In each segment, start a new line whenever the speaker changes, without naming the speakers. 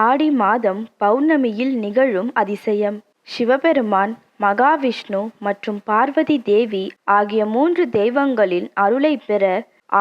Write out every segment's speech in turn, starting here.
ஆடி மாதம் பௌர்ணமியில் நிகழும் அதிசயம். சிவபெருமான் மகாவிஷ்ணு மற்றும் பார்வதி தேவி ஆகிய மூன்று தெய்வங்களின் அருளை பெற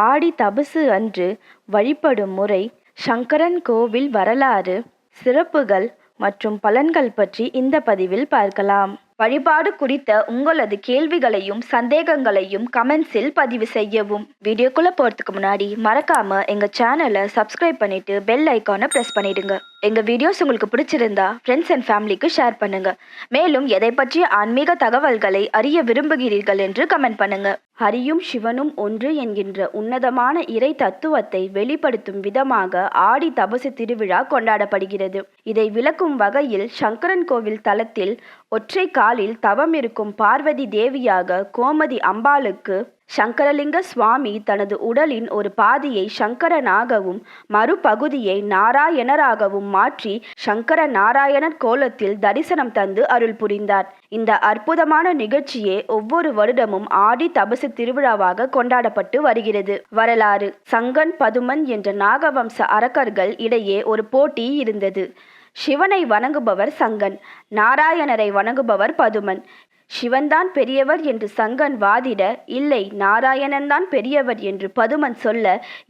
ஆடி தபசு அன்று வழிபடும் முறை சங்கரன் கோவில் வரலாறு சிறப்புகள் மற்றும் பலன்கள் பற்றி இந்த பதிவில் பார்க்கலாம். வழிபாடு குறித்த உங்களது கேள்விகளையும் சந்தேகங்களையும் கமெண்ட்ஸில் பதிவு செய்யவும். வீடியோக்குள்ளே போகிறதுக்கு முன்னாடி மறக்காமல் எங்கள் சேனலை சப்ஸ்கிரைப் பண்ணிவிட்டு பெல் ஐக்கானை ப்ரெஸ் பண்ணிவிடுங்க எங்கள் வீடியோஸ் உங்களுக்கு பிடிச்சிருந்தா ஃப்ரெண்ட்ஸ் அண்ட் ஃபேமிலிக்கு ஷேர் பண்ணுங்க. மேலும் எதை பற்றிய ஆன்மீக தகவல்களை அறிய விரும்புகிறீர்கள் என்று கமெண்ட் பண்ணுங்க. ஹரியும் சிவனும் ஒன்று என்கின்ற உன்னதமான இறை தத்துவத்தை வெளிப்படுத்தும் விதமாக ஆடி தபசு திருவிழா கொண்டாடப்படுகிறது. இதை விளக்கும் வகையில் சங்கரன் கோவில் தலத்தில் ஒற்றை காலில் தவம் இருக்கும் பார்வதி தேவியாக கோமதி அம்பாளுக்கு சங்கரலிங்க சுவாமி தனது உடலின் ஒரு பாதியை சங்கரனாகவும் மறுபகுதியை நாராயணராகவும் மாற்றி சங்கர நாராயணர் கோலத்தில் தரிசனம் தந்து அருள் புரிந்தார். இந்த அற்புதமான நிகழ்ச்சியே ஒவ்வொரு வருடமும் ஆடி தபசு திருவிழாவாக கொண்டாடப்பட்டு வருகிறது. வரலாறு சங்கன் பதுமன் என்ற நாகவம்ச அரக்கர்கள் இடையே ஒரு போட்டி இருந்தது. சிவனை வணங்குபவர் சங்கன் நாராயணரை வணங்குபவர் பதுமன். சிவன்தான் பெரியவர் என்று சங்கன் வாதிட இல்லை நாராயணன்தான் பெரியவர் என்று பதுமன் சொல்ல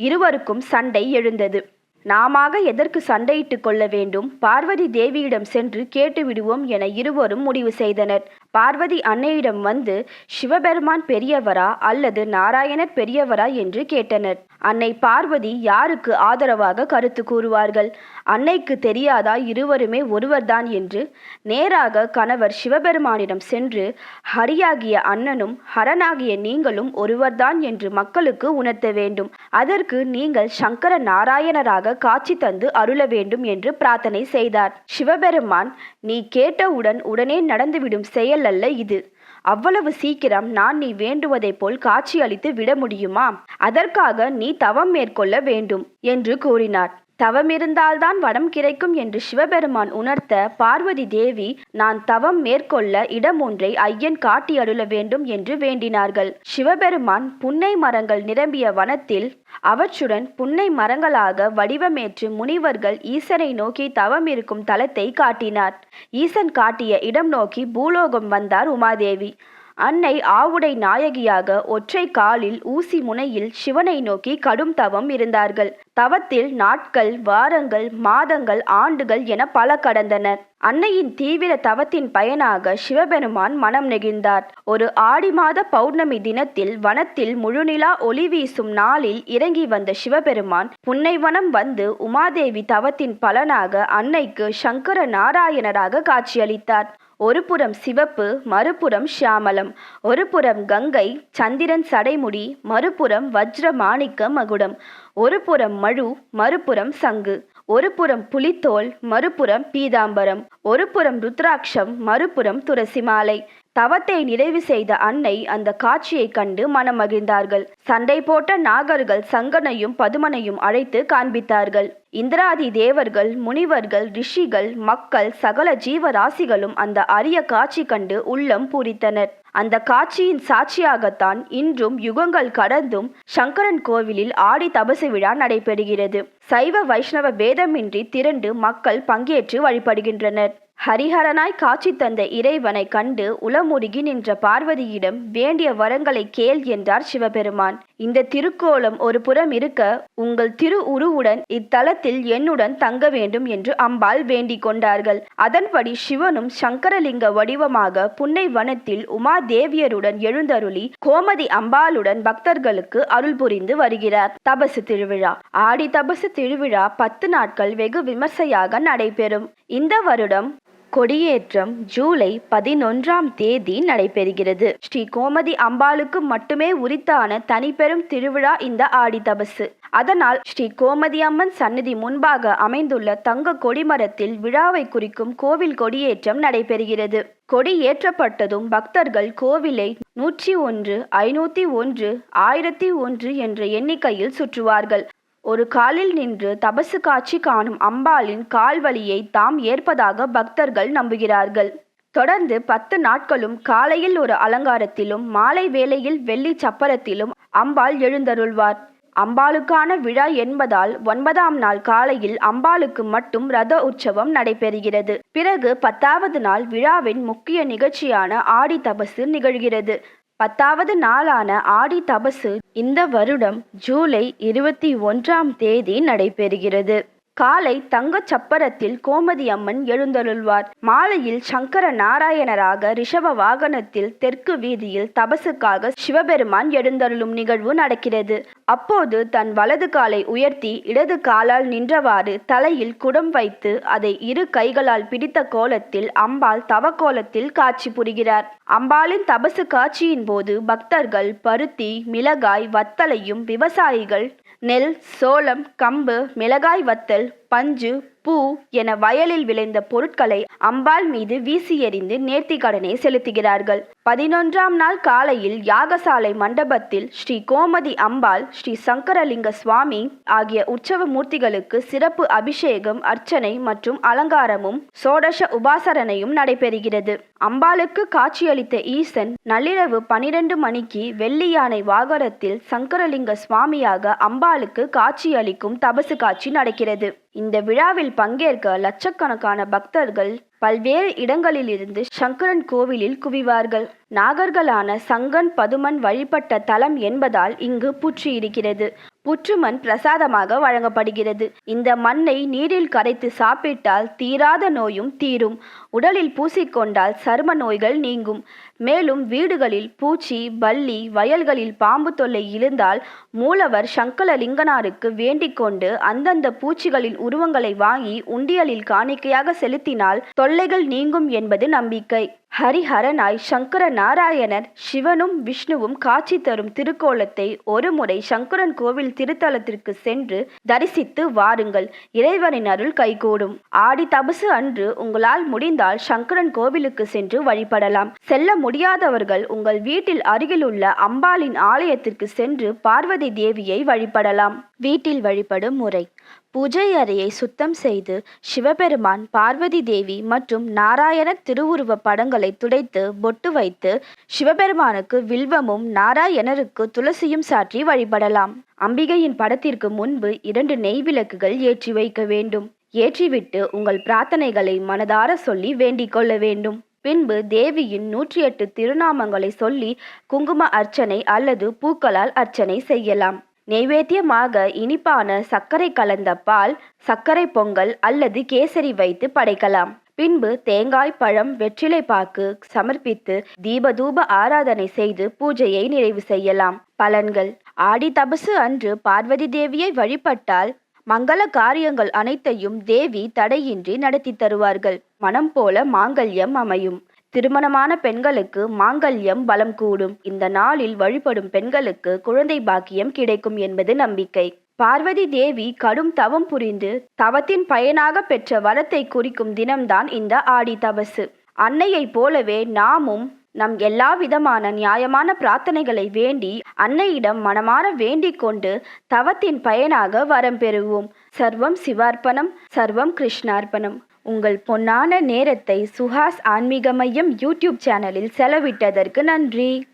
இருவருக்கும் சண்டை எழுந்தது. நாமாக எதற்கு சண்டையிட்டு கொள்ள வேண்டும்? பார்வதி தேவியிடம் சென்று கேட்டுவிடுவோம் என இருவரும் முடிவு செய்தனர். பார்வதி அன்னையிடம் வந்து சிவபெருமான் பெரியவரா அல்லது நாராயணர் பெரியவரா என்று கேட்டனர். அன்னை பார்வதி யாருக்கு ஆதரவாக கருத்து கூறுவார்கள்? அன்னைக்கு தெரியாதா இருவருமே ஒருவர்தான் என்று? நேராக கணவர் சிவபெருமானிடம் சென்று ஹரியாகிய அண்ணனும் ஹரனாகிய நீங்களும் ஒருவர்தான் என்று மக்களுக்கு உணர்த்த வேண்டும். அதற்கு நீங்கள் சங்கர நாராயணராக காட்சி தந்து அருள வேண்டும் என்று பிரார்த்தனை செய்தார். சிவபெருமான் நீ கேட்டவுடன் உடனே நடந்துவிடும் செயல் அல்ல இது. அவ்வளவு சீக்கிரம் நான் நீ வேண்டுவதைப் போல் காட்சியளித்து விட முடியுமா? அதற்காக நீ தவம் மேற்கொள்ள வேண்டும் என்று கூறினார். தவம் இருந்தால்தான் வரம் கிடைக்கும் என்று சிவபெருமான் உணர்த்த பார்வதி தேவி நான் தவம் மேற்கொள்ள இடம் ஒன்றை ஐயன் காட்டி அருள வேண்டும் என்று வேண்டினார்கள். சிவபெருமான் புன்னை மரங்கள் நிரம்பிய வனத்தில் அவற்றுடன் புன்னை மரங்களாக வடிவமேற்று முனிவர்கள் ஈசனை நோக்கி தவம் இருக்கும் தலத்தை காட்டினார். ஈசன் காட்டிய இடம் நோக்கி பூலோகம் வந்தார் உமாதேவி. அன்னை ஆவுடை நாயகியாக ஒற்றை காலில் ஊசி முனையில் சிவனை நோக்கி கடும் தவம் இருந்தார்கள். தவத்தில் நாட்கள் வாரங்கள் மாதங்கள் ஆண்டுகள் என பல கடந்தனர் அன்னையின் தீவிர தவத்தின் பயனாக சிவபெருமான் மனம் நெகிழ்ந்தார். ஒரு ஆடி மாத பௌர்ணமி தினத்தில் வனத்தில் முழுநிலா ஒளி வீசும் நாளில் இறங்கி வந்த சிவபெருமான் புன்னைவனம் வந்து உமாதேவி தவத்தின் பலனாக அன்னைக்கு சங்கர நாராயணராக காட்சியளித்தார். ஒரு புறம் சிவப்பு மறுபுறம் ஷியாமலம் ஒரு புறம் கங்கை சந்திரன் சடைமுடி மறுபுறம் வஜ்ர மாணிக்க மகுடம். ஒரு புறம் மழு மறுபுறம் சங்கு. ஒரு புறம் புலித்தோல் மறுபுறம் பீதாம்பரம். ஒரு புறம் ருத்ராட்சம் மறுபுறம் துளசி மாலை. தவத்தை நிறைவு செய்த அன்னை அந்த காட்சியை கண்டு மனம் மகிழ்ந்தார்கள் சண்டை போட்ட நாகர்கள் சங்கனையும் பதுமனையும் அழைத்து காண்பித்தார்கள். இந்திராதி தேவர்கள் முனிவர்கள் ரிஷிகள் மக்கள் சகல ஜீவராசிகளும் அந்த அரிய காட்சி கண்டு உள்ளம் பூரித்தனர். அந்த காட்சியின் சாட்சியாகத்தான் இன்றும் யுகங்கள் கடந்தும் சங்கரன் கோவிலில் ஆடி தபசு விழா நடைபெறுகிறது. சைவ வைஷ்ணவ பேதமின்றி திரண்டு மக்கள் பங்கேற்று வழிபடுகின்றனர். ஹரிஹரனாய் காட்சி தந்த இறைவனை கண்டு உளமுருகி நின்ற பார்வதியிடம் வேண்டிய வரங்களை கேள் என்றார் சிவபெருமான். இந்த திருக்கோலம் ஒரு புறம் இருக்க உங்கள் திரு உருவுடன் இத்தலத்தில் என்னுடன் தங்க வேண்டும் என்று அம்பாள் வேண்டிக் கொண்டார்கள். அதன்படி சிவனும் சங்கரலிங்க வடிவமாக புன்னை வனத்தில் உமா தேவியருடன் எழுந்தருளி கோமதி அம்பாளுடன் பக்தர்களுக்கு அருள் புரிந்து வருகிறார். தபசு திருவிழா. ஆடி தபசு திருவிழா பத்து நாட்கள் வெகு விமர்சையாக நடைபெறும். இந்த வருடம் கொடியேற்றம் ஜூலை பதினொன்றாம் தேதி நடைபெறுகிறது. ஸ்ரீ கோமதி அம்பாளுக்கு மட்டுமே உரித்தான தனிப்பெரும் திருவிழா இந்த ஆடி தபசு. அதனால் ஸ்ரீ கோமதி அம்மன் சன்னதி முன்பாக அமைந்துள்ள தங்க கொடிமரத்தில் விழாவை குறிக்கும் கோவில் கொடியேற்றம் நடைபெறுகிறது. கொடி ஏற்றப்பட்டதும் பக்தர்கள் கோவிலை நூற்றி ஒன்று ஐநூத்தி ஒன்று ஆயிரத்தி ஒன்று என்ற எண்ணிக்கையில் சுற்றுவார்கள். ஒரு காலில் நின்று தபசு காட்சி காணும் அம்பாளின் கால்வலியை தாம் ஏற்பதாக பக்தர்கள் நம்புகிறார்கள். தொடர்ந்து பத்து நாட்களும் காலையில் ஒரு அலங்காரத்திலும் மாலை வேளையில் வெள்ளி சப்பரத்திலும் அம்பாள் எழுந்தருள்வார். அம்பாளுக்கான விழா என்பதால் ஒன்பதாம் நாள் காலையில் அம்பாளுக்கு மட்டும் ரத உற்சவம் நடைபெறுகிறது. பிறகு பத்தாவது நாள் விழாவின் முக்கிய நிகழ்ச்சியான ஆடி தபசு நிகழ்கிறது. பத்தாவது நாளான ஆடி தபசு இந்த வருடம் ஜூலை இருபத்தி ஒன்றாம் தேதி நடைபெறுகிறது. காலை தங்கச் சப்பரத்தில் கோமதி அம்மன் எழுந்தருள்வார். மாலையில் சங்கர நாராயணராக ரிஷப வாகனத்தில் தெற்கு வீதியில் தபசுக்காக சிவபெருமான் எழுந்தருளும் நிகழ்வு நடக்கிறது. அப்போது தன் வலது காலை உயர்த்தி இடது காலால் நின்றவாறு தலையில் குடம் வைத்து அதை இரு கைகளால் பிடித்த கோலத்தில் அம்பாள் தவக்கோலத்தில் காட்சி புரிகிறார். அம்பாளின் தபசு காட்சியின் போது பக்தர்கள் பருத்தி மிளகாய் வத்தலையும் விவசாயிகள் நெல் சோளம் கம்பு மிளகாய் வத்தல் Igual. பஞ்சு பூ என வயலில் விளைந்த பொருட்களை அம்பாள் மீது வீசி எறிந்து நேர்த்திக்கடனை செலுத்துகிறார்கள். பதினொன்றாம் நாள் காலையில் யாகசாலை மண்டபத்தில் ஸ்ரீ கோமதி அம்பாள் ஸ்ரீ சங்கரலிங்க சுவாமி ஆகிய உற்சவ மூர்த்திகளுக்கு சிறப்பு அபிஷேகம் அர்ச்சனை மற்றும் அலங்காரமும் சோடச உபாசரணையும் நடைபெறுகிறது. அம்பாளுக்கு காட்சியளித்த ஈசன் நள்ளிரவு பனிரெண்டு மணிக்கு வெள்ளி யானை வாகனத்தில் சங்கரலிங்க சுவாமியாக அம்பாளுக்கு காட்சியளிக்கும் தபசு காட்சி நடக்கிறது. இந்த விழாவில் பங்கேற்க லட்சக்கணக்கான பக்தர்கள் பல்வேறு இடங்களிலிருந்து சங்கரன் கோவிலில் குவிவார்கள். நாகர்களான சங்கன் பதுமன் வழிபட்ட தலம் என்பதால் இங்கு புற்றியிருக்கிறது. புற்றுமண் பிரசாதமாக வழங்கப்படுகிறது. இந்த மண்ணை நீரில் கரைத்து சாப்பிட்டால் தீராத நோயும் தீரும். உடலில் பூசிக்கொண்டால் சரும நோய்கள் நீங்கும். மேலும் வீடுகளில் பூச்சி பல்லி வயல்களில் பாம்பு தொல்லை இருந்தால் மூலவர் சங்கரலிங்கனாருக்கு வேண்டிக் கொண்டு அந்தந்த பூச்சிகளின் உருவங்களை வாங்கி உண்டியலில் காணிக்கையாக செலுத்தினால் தொல்லைகள் நீங்கும் என்பது நம்பிக்கை. ஹரிஹரனாய் சங்கர நாராயணர் சிவனும் விஷ்ணுவும் காட்சி தரும் திருக்கோலத்தை ஒருமுறை சங்கரன் கோவில் திருத்தலத்திற்கு சென்று தரிசித்து வாருங்கள். இறைவனின் அருள் கைகூடும். ஆடி தபசு அன்று உங்களால் முடிந்தால் சங்கரன் கோவிலுக்கு சென்று வழிபடலாம். செல்ல முடியாதவர்கள் உங்கள் வீட்டில் அருகிலுள்ள அம்பாளின் ஆலயத்திற்கு சென்று பார்வதி தேவியை வழிபடலாம். வீட்டில் வழிபடும் முறை. பூஜை அறையை சுத்தம் செய்து சிவபெருமான் பார்வதி தேவி மற்றும் நாராயண திருவுருவ படங்களை துடைத்து பொட்டு வைத்து சிவபெருமானுக்கு வில்வமும் நாராயணருக்கு துளசியும் சாற்றி வழிபடலாம். அம்பிகையின் படத்திற்கு முன்பு இரண்டு நெய் விளக்குகள் ஏற்றி வைக்க வேண்டும். ஏற்றிவிட்டு உங்கள் பிரார்த்தனைகளை மனதார சொல்லி வேண்டிக் கொள்ள வேண்டும். பின்பு தேவியின் நூற்றி எட்டு திருநாமங்களை சொல்லி குங்கும அர்ச்சனை அல்லது பூக்களால் அர்ச்சனை செய்யலாம். நெய்வேத்தியமாக இனிப்பான சர்க்கரை கலந்த பால் சர்க்கரை பொங்கல் அல்லது கேசரி வைத்து படைக்கலாம். பின்பு தேங்காய் பழம் வெற்றிலை பாக்கு சமர்ப்பித்து தீபதூப ஆராதனை செய்து பூஜையை நிறைவு செய்யலாம். பலன்கள். ஆடி தபசு அன்று பார்வதி தேவியை வழிபட்டால் மங்கள காரியங்கள் அனைத்தையும் தேவி தடையின்றி நடத்தி தருவார்கள். மனம் போல மாங்கல்யம் அமையும். திருமணமான பெண்களுக்கு மாங்கல்யம் பலம் கூடும். இந்த நாளில் வழிபடும் பெண்களுக்கு குழந்தை பாக்கியம் கிடைக்கும் என்பது நம்பிக்கை. பார்வதி தேவி கடும் தவம் புரிந்து தவத்தின் பயனாக பெற்ற வரத்தை குறிக்கும் தினம்தான் இந்த ஆடி தபசு. அன்னையைப் போலவே நாமும் நம் எல்லா விதமான நியாயமான பிரார்த்தனைகளை வேண்டி அன்னையிடம் மனமாற வேண்டிக் கொண்டு தவத்தின் பயனாக வரம் பெறுவோம். சர்வம் சிவார்ப்பணம் சர்வம் கிருஷ்ணார்ப்பணம். உங்கள் பொன்னான நேரத்தை சுஹாஸ் ஆன்மீக மையம் யூடியூப் சேனலில் செலவிட்டதற்கு நன்றி.